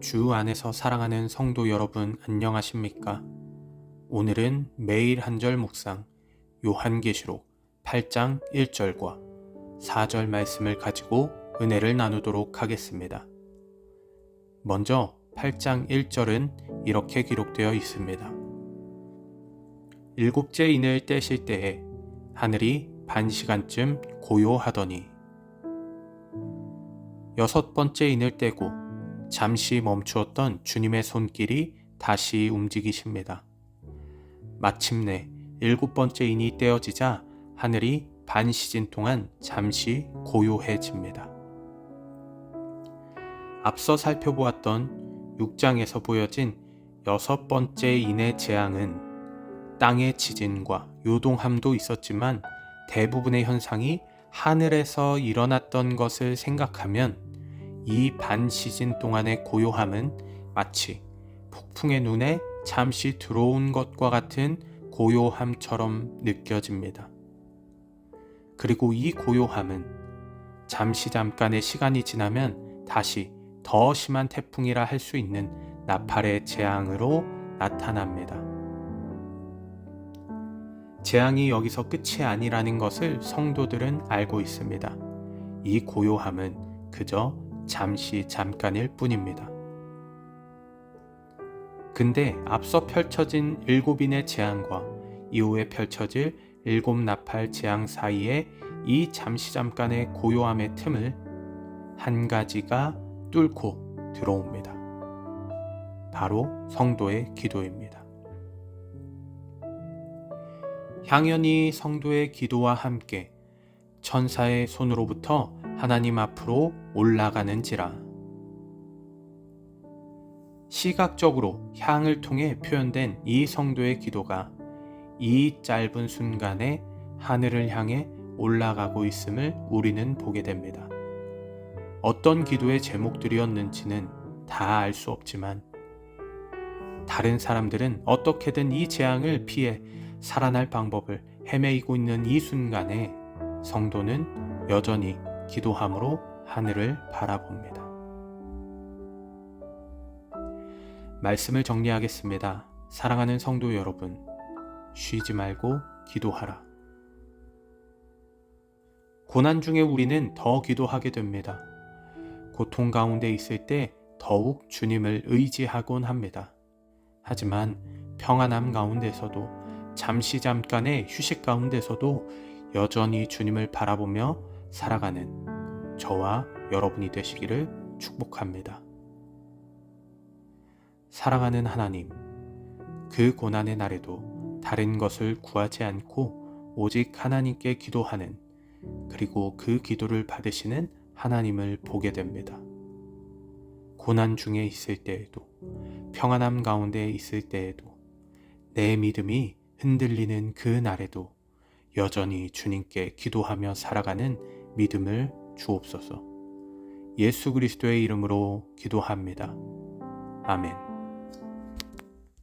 주 안에서 사랑하는 성도 여러분 안녕하십니까? 오늘은 매일 한 절 묵상 요한계시록 8장 1절과 4절 말씀을 가지고 은혜를 나누도록 하겠습니다. 먼저 8장 1절은 이렇게 기록되어 있습니다. 일곱째 인을 떼실 때에 하늘이 반 시간쯤 고요하더니 여섯 번째 인을 떼고 잠시 멈추었던 주님의 손길이 다시 움직이십니다. 마침내 일곱 번째 인이 떼어지자 하늘이 반 시즌 동안 잠시 고요해집니다. 앞서 살펴보았던 6장에서 보여진 여섯 번째 인의 재앙은 땅의 지진과 요동함도 있었지만 대부분의 현상이 하늘에서 일어났던 것을 생각하면 이 반 시즌 동안의 고요함은 마치 폭풍의 눈에 잠시 들어온 것과 같은 고요함처럼 느껴집니다. 그리고 이 고요함은 잠시 잠깐의 시간이 지나면 다시 더 심한 태풍이라 할 수 있는 나팔의 재앙으로 나타납니다. 재앙이 여기서 끝이 아니라는 것을 성도들은 알고 있습니다. 이 고요함은 그저 잠시 잠깐일 뿐입니다. 근데 앞서 펼쳐진 일곱인의 재앙과 이후에 펼쳐질 일곱 나팔 재앙 사이에 이 잠시 잠깐의 고요함의 틈을 한 가지가 뚫고 들어옵니다. 바로 성도의 기도입니다. 향연이 성도의 기도와 함께 천사의 손으로부터 하나님 앞으로 올라가는지라. 시각적으로 향을 통해 표현된 이 성도의 기도가 이 짧은 순간에 하늘을 향해 올라가고 있음을 우리는 보게 됩니다. 어떤 기도의 제목들이었는지는 다 알 수 없지만 다른 사람들은 어떻게든 이 재앙을 피해 살아날 방법을 헤매이고 있는 이 순간에 성도는 여전히 기도함으로 하늘을 바라봅니다. 말씀을 정리하겠습니다. 사랑하는 성도 여러분, 쉬지 말고 기도하라. 고난 중에 우리는 더 기도하게 됩니다. 고통 가운데 있을 때 더욱 주님을 의지하곤 합니다. 하지만 평안함 가운데서도 잠시 잠깐의 휴식 가운데서도 여전히 주님을 바라보며 살아가는 저와 여러분이 되시기를 축복합니다. 사랑하는 하나님, 그 고난의 날에도 다른 것을 구하지 않고 오직 하나님께 기도하는 그리고 그 기도를 받으시는 하나님을 보게 됩니다. 고난 중에 있을 때에도 평안함 가운데 있을 때에도 내 믿음이 흔들리는 그 날에도 여전히 주님께 기도하며 살아가는 믿음을 주옵소서. 예수 그리스도의 이름으로 기도합니다. 아멘.